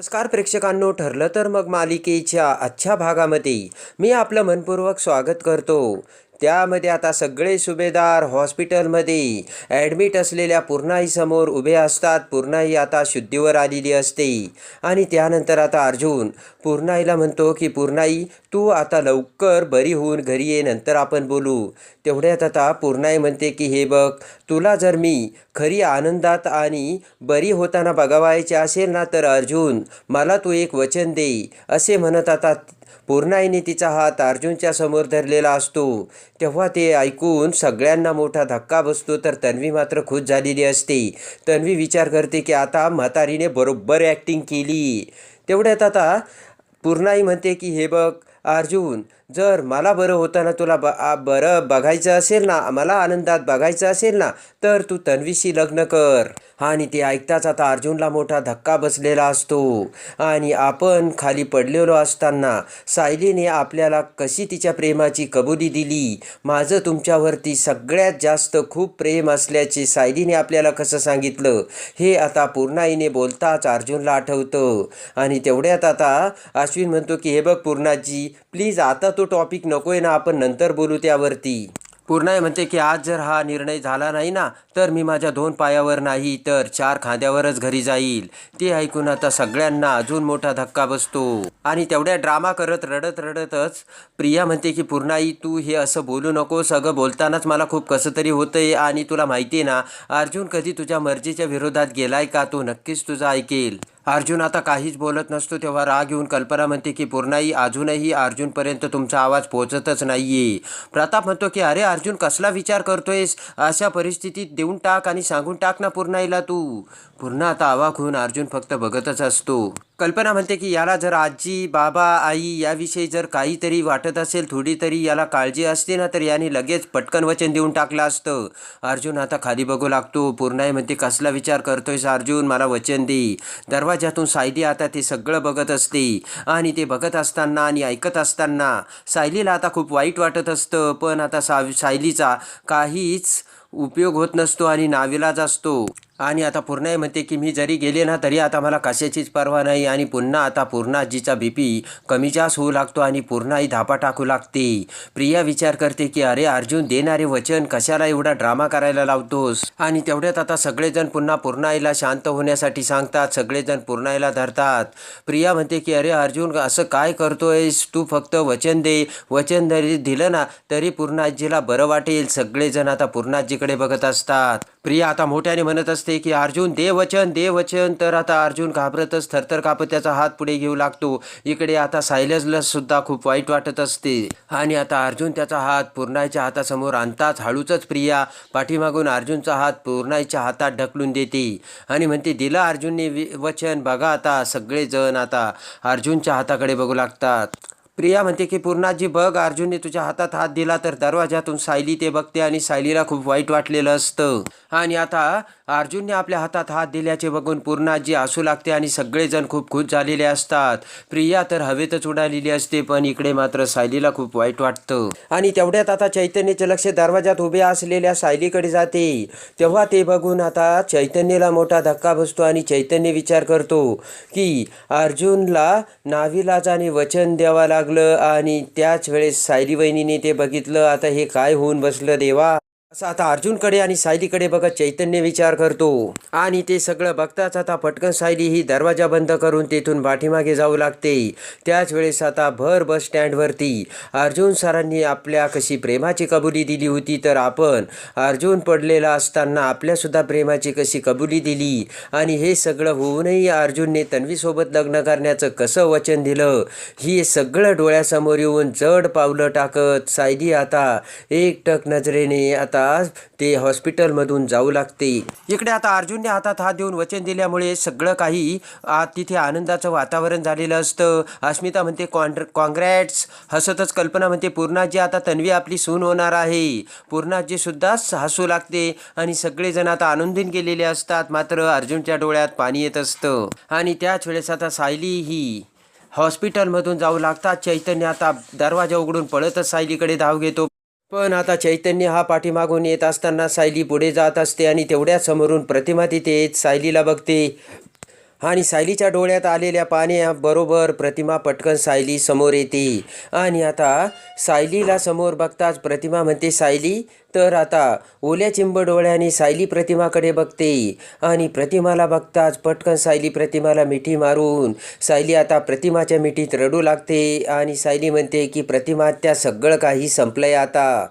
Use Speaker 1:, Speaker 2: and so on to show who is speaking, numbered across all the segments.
Speaker 1: नमस्कार प्रेक्षकांनो ठरलं तर मग मालिकेच्या आजच्या भागामध्ये मी आपलं मनपूर्वक स्वागत करतो. त्यामध्ये आता सगळे सुभेदार हॉस्पिटलमध्ये ॲडमिट असलेल्या पूर्णाईसमोर उभे असतात. पूर्णाई आता शुद्धीवर आलेली असते. आणि त्यानंतर आता अर्जुन पूर्णाईला म्हणतो की पूर्णाई तू आता लवकर बरी होऊन घरी ये नंतर आपण बोलू. तेवढ्यात आता पूर्णाई म्हणते की हे बघ तुला जर मी खरी आनंदात आणि बरी होताना बघावायचे असेल ना तर अर्जुन मला तू एक वचन दे. असे म्हणत आता पूर्णाईने तिचा हात अर्जुनच्या समोर धरलेला असतो. तेव्हा ते ऐकून सगळ्यांना मोठा धक्का बसतो तर तन्वी मात्र खुश झालेली असते. तन्वी विचार करते की आता म्हातारीने बरोबर ॲक्टिंग केली. तेवढ्यात आता पूर्णाई म्हणते की हे बघ अर्जुन जर मला बरं होताना तुला ब बरं बघायचं असेल ना मला आनंदात बघायचं असेल ना तर तू तन्वीशी लग्न कर. आणि ते ऐकताच आता अर्जुनला मोठा धक्का बसलेला असतो. आणि आपण खाली पडलेलो असताना सायलीने आपल्याला कशी तिच्या प्रेमाची कबुली दिली? माझं तुमच्यावरती सगळ्यात जास्त खूप प्रेम असल्याचे सायलीने आपल्याला कसं सांगितलं? हे आता पूर्णाईने बोलताच अर्जुनला आठवतं. आणि तेवढ्यात आता अश्विन म्हणतो की हे बघ पूर्णाजी प्लीज आता तो टॉपिक नको आहे ना आपण नंतर बोलू त्यावरती. पूर्णाई म्हणते की आज जर हा निर्णय झाला नाही ना तर मी माझ्या दोन पायावर नाही तर चार खांद्यावरच घरी जाईल. ते ऐकून आता सगळ्यांना अजून मोठा धक्का बसतो. आणि तेवढ्या ड्रामा करत रडत रडतच प्रिया म्हणते की पूर्णाई तू हे असं बोलू नको सगळं बोलतानाच मला खूप कसं तरी होतंय आणि तुला माहिती आहे ना अर्जुन कधी तुझ्या मर्जीच्या विरोधात गेलाय का तो नक्कीच तुझं ऐकेल. अर्जुन आता काहीच बोलत नसतो तेव्हा राग येऊन कल्पना म्हणते की पूर्णाई अजूनही अर्जुनपर्यंत तुमचा आवाज पोहोचतच नाहीये. प्रताप म्हणतो की अरे अर्जुन कसला विचार करतोयस? अशा परिस्थितीत देऊन टाक आणि सांगून टाक ना पूर्णाईला तू. पूर्ण आता आवाक होऊन अर्जुन फक्त बघतच असतो. कल्पना म्हणते की याला जर आजी बाबा आई याविषयी जर काहीतरी वाटत असेल थोडी तरी याला काळजी असते ना तर याने लगेच पटकन वचन देऊन टाकलं असतं. अर्जुन आता खाली बघू लागतो. पूर्णाई म्हणते कसला विचार करतोयस अर्जुन? मला वचन दे. दरवाजातून सायली आता ते सगळं बघत असते. आणि ते बघत असताना आणि ऐकत असताना सायलीला आता खूप वाईट वाटत असतं. पण आता सा सायलीचा काहीच उपयोग होत नसतो आणि नाविलाज असतो. आणि आता पूर्णाही म्हणते की मी जरी गेले ना तरी आता मला कशाचीच पर्वा नाही आणि पुन्हा आता पूर्णाजीचा बी पी कमी जास्त होऊ लागतो आणि पूर्णाही धापा टाकू लागते. प्रिया विचार करते की अरे अर्जुन देणारे वचन कशाला एवढा ड्रामा करायला लावतोस? आणि तेवढ्यात आता सगळेजण पुन्हा पूर्णाईला शांत होण्यासाठी सांगतात. सगळेजण पूर्णाईला धरतात. प्रिया म्हणते की अरे अर्जुन असं काय करतोयस? तू फक्त वचन दे. वचन जरी दिलं ना तरी पूर्णाजीला बरं वाटेल. सगळेजण आता तिकडे बघत असतात. प्रिया आता मोठ्याने म्हणत असते की अर्जुन दे वचन दे वचन तर आता अर्जुन घाबरतच थरथर कापत त्याचा हात पुढे घेऊ लागतो. इकडे आता सायलजला सुद्धा खूप वाईट वाटत असते. आणि आता अर्जुन त्याचा हात पूर्णाईच्या हातासमोर आणताच हळूच प्रिया पाठीमागून अर्जुनचा हात पूर्णाईच्या हातात ढकलून देते. आणि म्हणते दिलं अर्जुनने वचन बघा आता सगळेजण आता अर्जुनच्या हाताकडे बघू लागतात. प्रिया म्हणते की पूर्णाजी बघ अर्जुनने तुझ्या हातात हात दिला तर दरवाजातून सायली ते बघते आणि सायलीला खूप वाईट वाटलेलं असतं. आणि आता अर्जुनने आपल्या हातात हात दिल्याचे बघून पूर्णाजी असू लागते आणि सगळेजण खूप खुश झालेले असतात. प्रिया तर हवेतच उडालेली असते पण इकडे मात्र सायलीला खूप वाईट वाटतं. आणि तेवढ्यात आता चैतन्याचे लक्ष दरवाजात उभे असलेल्या सायलीकडे जाते. तेव्हा ते बघून आता चैतन्यला मोठा धक्का बसतो आणि चैतन्य विचार करतो की अर्जुनला नाविलाजाने वचन द्यावा लागलं आणि त्याच वेळेस सायली वहिनीने ते बघितलं आता हे काय होऊन बसलं देवा. असं आता अर्जुनकडे आणि सायलीकडे बघत चैतन्य विचार करतो. आणि ते सगळं बघताच आता पटकन सायली ही दरवाजा बंद करून तेथून पाठीमागे जाऊ लागते. त्याच वेळेस आता भर बस स्टँडवरती अर्जुन सरांनी आपल्या कशी प्रेमाची कबुली दिली होती तर आपण अर्जुन पडलेला असताना आपल्यासुद्धा प्रेमाची कशी कबुली दिली. आणि हे सगळं होऊनही अर्जुनने तन्वीसोबत लग्न करण्याचं कसं वचन दिलं हे सगळं डोळ्यासमोर येऊन जड पावलं टाकत सायली आता एकटक नजरेने आता ते हॉस्पिटलमधून जाऊ लागते. इकडे आता अर्जुनने हातात हात देऊन वचन दिल्यामुळे सगळं काही तिथे आनंदाचं वातावरण झालेलं असतं. अस्मिता म्हणते कॉन्ट्र कॉन्ग्रॅट्स हसतच कल्पना म्हणते पूर्णाजी आता तन्वी आपली सून होणार आहे. पूर्णाजी सुद्धा हसू लागते आणि सगळेजण आता आनंदीन गेलेले असतात. मात्र अर्जुनच्या डोळ्यात पाणी येत असतं. आणि त्याच वेळेस आता सायली ही हॉस्पिटलमधून जाऊ लागतात. चैतन्य आता दरवाजा उघडून पळतच सायलीकडे धाव घेतो. पण आता चैतन्य हा पाठीमागून येत असताना सायली पुढे जात असते आणि तेवढ्या समोरून प्रतिमा तिथे येत सायलीला बघते. आणि सायलीच्या डोळ्यात आलेल्या पाण्याबरोबर प्रतिमा पटकन सायली समोर येते. आणि आता सायलीला समोर बघताच प्रतिमा म्हणते सायली तर आता ओल्या चिंब डोळ्याने सायली प्रतिमाकडे बघते. आणि प्रतिमाला बघताच पटकन सायली प्रतिमाला मिठी मारून सायली आता प्रतिमाच्या मिठीत रडू लागते. आणि सायली म्हणते की प्रतिमा त्या सगळं काही संपलंय आता.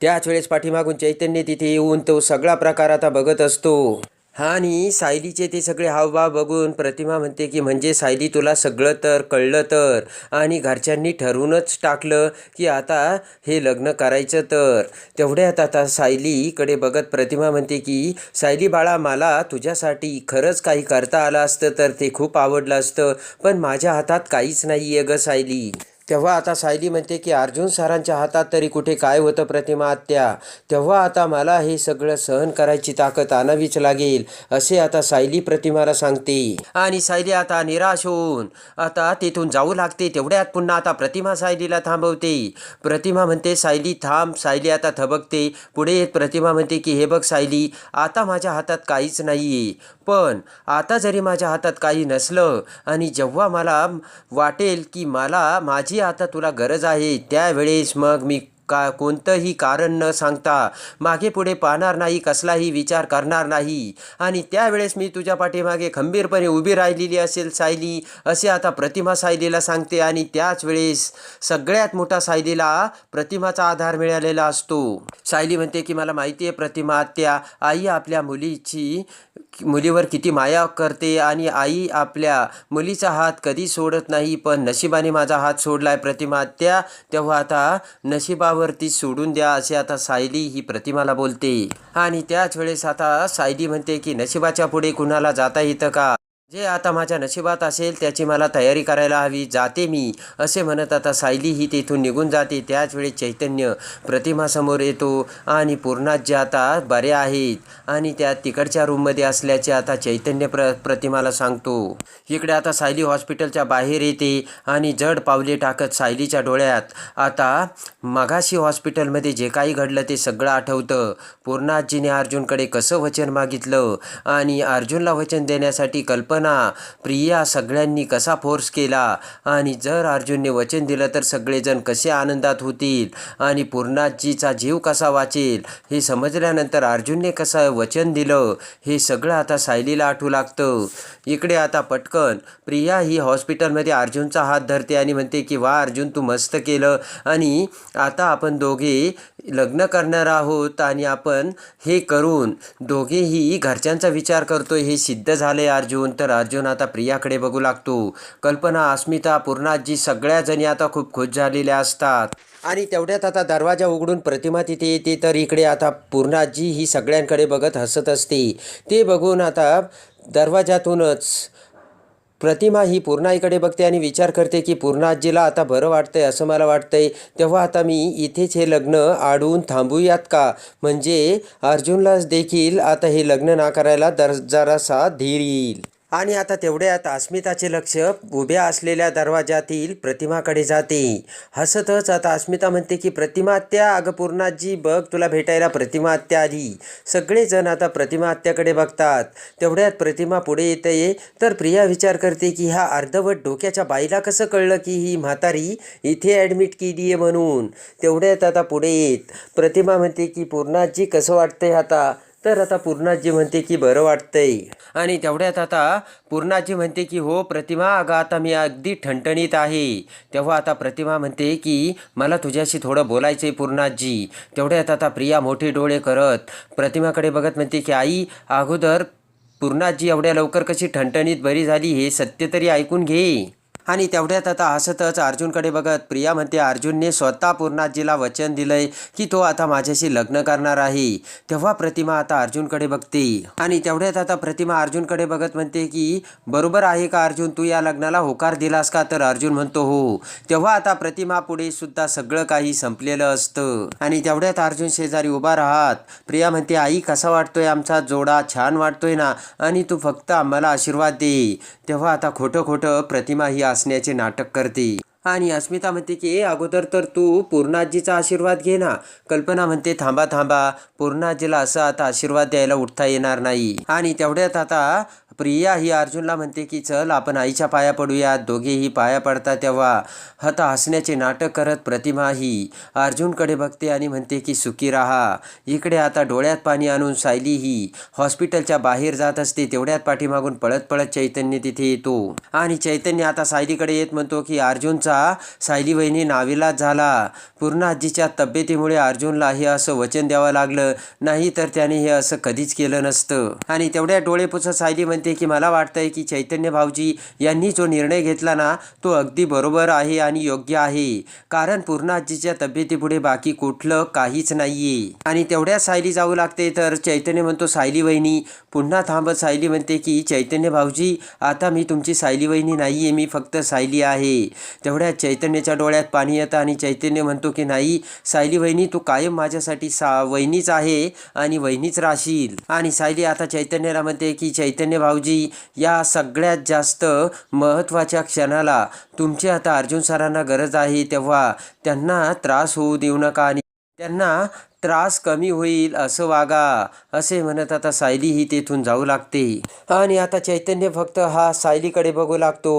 Speaker 1: त्याच वेळेस पाठीमागून चैतन्य तिथे येऊन तो सगळा प्रकार आता बघत असतो. हा आणि सायलीचे ते सगळे हावभाव बघून प्रतिमा म्हणते की म्हणजे सायली तुला सगळं तर कळलं तर. आणि घरच्यांनी ठरवूनच टाकलं की आता हे लग्न करायचं तर. तेवढ्यात आता सायलीकडे बघत प्रतिमा म्हणते की सायली बाळा मला तुझ्यासाठी खरंच काही करता आलं असतं तर ते खूप आवडलं असतं पण माझ्या हातात काहीच नाही आहे ग सायली. तेव्हा आता सायली म्हणते की अर्जुन सरांच्या हातात तरी कुठे काय होतं प्रतिमा आत्या? तेव्हा आता मला हे सगळं सहन करायची ताकद आणावीच लागेल असे आता सायली प्रतिमाला सांगते. आणि सायली आता निराश होऊन आता तिथून जाऊ लागते तेवढ्यात पुन्हा आता प्रतिमा सायलीला थांबवते. प्रतिमा म्हणते सायली थांब सायली आता थबकते. पुढे येत प्रतिमा म्हणते की हे बघ सायली आता माझ्या हातात काहीच नाही पण आता जरी माझ्या हातात काही नसलं आणि जेव्हा मला वाटेल की मला माझी आता तुला गरज आहे त्यावेळेस मग मी का कोणतंही कारण न सांगता मागे पुढे पाहणार नाही कसलाही विचार करणार नाही. आणि त्यावेळेस मी तुझ्या पाठीमागे खंबीरपणे उभी राहिलेली असेल सायली असे आता प्रतिमा सायलीला सांगते. आणि त्याच वेळेस सगळ्यात मोठा सायलीला प्रतिमाचा आधार मिळालेला असतो. सायली म्हणते की मला माहिती आहे प्रतिमा त्या आई आपल्या मुलीची मुलीवर किती माया करते आणि आई आपल्या मुलीचा हात कधी सोडत नाही पण नशिबाने माझा हात सोडलाय प्रतिमा. त्या तेव्हा आता नशिबावरती सोडून द्या असे आता सायली ही प्रतिमाला बोलते. आणि त्याच वेळेस आता सायली म्हणते की नशिबाच्या पुढे कुणाला जाता येतं का? जे आता माझ्या नशिबात असेल त्याची मला तयारी करायला हवी जाते मी. असे म्हणत आता सायली ही तेथून निघून जाते. त्याच वेळी चैतन्य प्रतिमासमोर येतो आणि पूर्णात जे आता बरे आहेत आणि त्या तिकडच्या रूममध्ये असल्याचे आता चैतन्य प्र प्रतिमाला सांगतो. इकडे आता सायली हॉस्पिटलच्या बाहेर येते आणि जड पावले टाकत सायलीच्या डोळ्यात. आता मघाशी हॉस्पिटलमध्ये जे काही घडलं ते सगळं आठवतं. पूर्णाजीने अर्जुनकडे कसं वचन मागितलं आणि अर्जुनला वचन देण्यासाठी कल्पना प्रिया सगळ्यांनी कसा फोर्स केला? आणि जर अर्जुनने वचन दिलं तर सगळेजण कसे आनंदात होतील? आणि पूर्णाजीचा जीव कसा वाचेल? हे समजल्यानंतर अर्जुनने कसं वचन दिलं? हे सगळं आता सायलीला आठवू लागतं. इकडे आता पटकन प्रिया ही हॉस्पिटलमध्ये अर्जुनचा हात धरते आणि म्हणते की वा अर्जुन तू मस्त केलं. आणि आता आपण दोघे लग्न करणार आहोत आणि आपण हे करून दोघेही घरच्यांचा विचार करतोय. हे सिद्ध झाले अर्जुन. तर अर्जुन आता प्रियाकडे बघू लागतो. कल्पना अस्मिता पूर्णाजी सगळ्या जणी आता खूप खुश झालेल्या असतात. आणि तेवढ्यात आता दरवाजा उघडून प्रतिमा तिथे येते तर इकडे आता पूर्णाजी ही सगळ्यांकडे बघत हसत असते. ते बघून आता दरवाजातूनच प्रतिमा ही पूर्णाईकडे बघते आणि विचार करते की पूर्णाजीला आता बरं वाटतंय असं मला वाटतंय. तेव्हा आता मी इथेच हे लग्न आडून थांबूयात का? म्हणजे अर्जुनलाच देखील आता हे लग्न ना करायला दर जरासा धीर येईल. आणि आता तेवढ्यात अस्मिताचे लक्ष उभ्या असलेल्या दरवाजातील प्रतिमाकडे जाते. हसतच आता अस्मिता म्हणते की प्रतिमा आत्या अगं पूर्णाजी बघ तुला भेटायला प्रतिमा आत्या आली. सगळेजण आता प्रतिमा आत्याकडे बघतात. तेवढ्यात प्रतिमा पुढे येते. तर प्रिया विचार करते की ह्या अर्धवट डोक्याच्या बाईला कसं कळलं की ही म्हातारी इथे ॲडमिट केली आहे म्हणून? तेवढ्यात आता पुढे येत. प्रतिमा म्हणते की पूर्णाजी कसं वाटतंय आता? तर आता पूर्णाजी म्हणते की बरं वाटतंय. आणि तेवढ्यात आता पूर्णाजी म्हणते की हो प्रतिमा अगं आता मी अगदी ठणठणीत आहे. तेव्हा आता प्रतिमा म्हणते की मला तुझ्याशी थोडं बोलायचं आहे पूर्णाजी. तेवढ्यात आता प्रिया मोठे डोळे करत प्रतिमाकडे बघत म्हणते की आई अगोदर पूर्णाजी एवढ्या लवकर कशी ठणठणीत बरी झाली हे सत्य तरी ऐकून घे. आणि तेवढ्यात आता हसतच अर्जुनकडे बघत प्रिया म्हणते अर्जुनने स्वतः पूर्णाजीला वचन दिलंय की तो आता माझ्याशी लग्न करणार आहे. तेव्हा प्रतिमा आता अर्जुनकडे बघते. आणि तेवढ्यात आता प्रतिमा अर्जुनकडे बघत म्हणते की बरोबर आहे का अर्जुन तू या लग्नाला होकार दिलास का? तर अर्जुन म्हणतो हो. तेव्हा आता प्रतिमा पुढे सुद्धा सगळं काही संपलेलं असतं. आणि तेवढ्यात अर्जुन शेजारी उभा राहत प्रिया म्हणते आई कसा वाटतोय आमचा जोडा? छान वाटतोय ना? आणि तू फक्त आम्हाला आशीर्वाद दे. तेव्हा आता खोटं खोटं प्रतिमा ही असण्याचे नाटक करते. आणि अस्मिता म्हणते की ए अगोदर तर तू पूर्णाजीचा आशीर्वाद घे ना. कल्पना म्हणते थांबा थांबा. पूर्णाजीला असं आता आशीर्वाद द्यायला उठता येणार नाही. आणि तेवढ्यात आता प्रिया ही अर्जुनला म्हणते की चल आपण आईच्या पाया पडूयात. दोघेही पाया पडतात तेव्हा हता हसण्याचे नाटक करत प्रतिमा ही अर्जुनकडे बघते आणि म्हणते की सुखी राहा. इकडे आता डोळ्यात पाणी आणून सायली ही हॉस्पिटलच्या बाहेर जात असते. तेवढ्यात पाठीमागून पळत पळत चैतन्य तिथे येतो. आणि चैतन्य आता सायलीकडे येत म्हणतो की अर्जुनचा सायली वहिनी नाविलाज झाला. पूर्ण आजीच्या तब्येतीमुळे अर्जुनला हे असं वचन द्यावं लागलं. नाही तर त्याने हे असं कधीच केलं नसतं. आणि तेवढ्या डोळे पुसत सायली म्हणते की मला वाटतंय की चैतन्य भाऊजी यांनी जो निर्णय घेतला ना तो अगदी बरोबर आहे आणि योग्य आहे. कारण पूर्ण आजीच्या तब्येतीपुढे बाकी कुठलं काहीच नाहीये. आणि तेवढ्या सायली जाऊ लागते. तर चैतन्य म्हणतो सायली वहिनी पुन्हा थांबत सायली म्हणते की चैतन्य भाऊजी आता मी तुमची सायली वहिनी नाहीये. मी फक्त सायली आहे. तेवढ्या चैतन्याच्या डोळ्यात पाणी येतं आणि चैतन्य म्हणतो की नाही सायली वहिनी तू कायम माझ्यासाठी सा वहिनीच आहे आणि वहिनीच राहशील. आणि सायली आता चैतन्याला म्हणते की चैतन्य भाऊजी या सगळ्यात जास्त महत्त्वाच्या क्षणाला तुमची आता अर्जुन सरांना गरज आहे तेव्हा त्यांना त्रास होऊ देऊ नका आणि त्यांना त्रास कमी होईल असं वागा असे म्हणत आता सायली ही तेथून जाऊ लागते. आणि आता चैतन्य फक्त हा सायलीकडे बघू लागतो.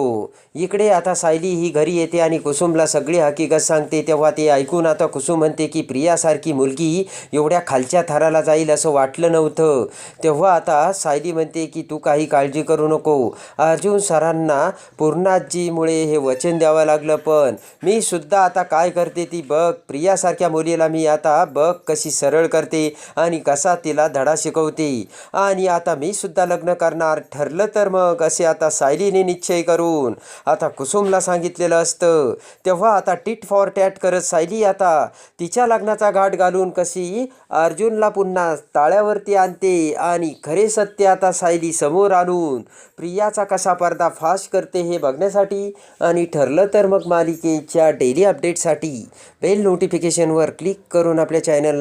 Speaker 1: इकडे आता सायली ही घरी येते आणि कुसुमला सगळी हकीकत सांगते. तेव्हा ते ऐकून आता कुसुम म्हणते की प्रियासारखी मुलगी एवढ्या खालच्या थराला जाईल असं वाटलं नव्हतं. तेव्हा आता सायली म्हणते की तू काही काळजी करू नको. अर्जुन सरांना पूर्णाजीमुळे हे वचन द्यावं लागलं पण मी सुद्धा आता काय करते ती बघ. प्रियासारख्या मुलीला मी आता बघ कशी सरळ करते आणि कसा तिला धडा शिकवते. आणि आता मी सुद्धा लग्न करणार. ठरलं तर मग असे आता सायलीने निश्चय करून. आता कुसुमला सांगितलेलं असतं. तेव्हा आता टिट फॉर टॅट करत सायली आता तिच्या लग्नाचा घाट घालून कशी अर्जुनला पुन्हा ताळ्यावरती आणते. आणि खरे सत्य आता सायली समोर आणून प्रियाचा कसा पर्दा फाश करते हे बघण्यासाठी आणि ठरलं तर मग मालिकेच्या डेली अपडेटसाठी बेल नोटिफिकेशनवर क्लिक करून आपल्या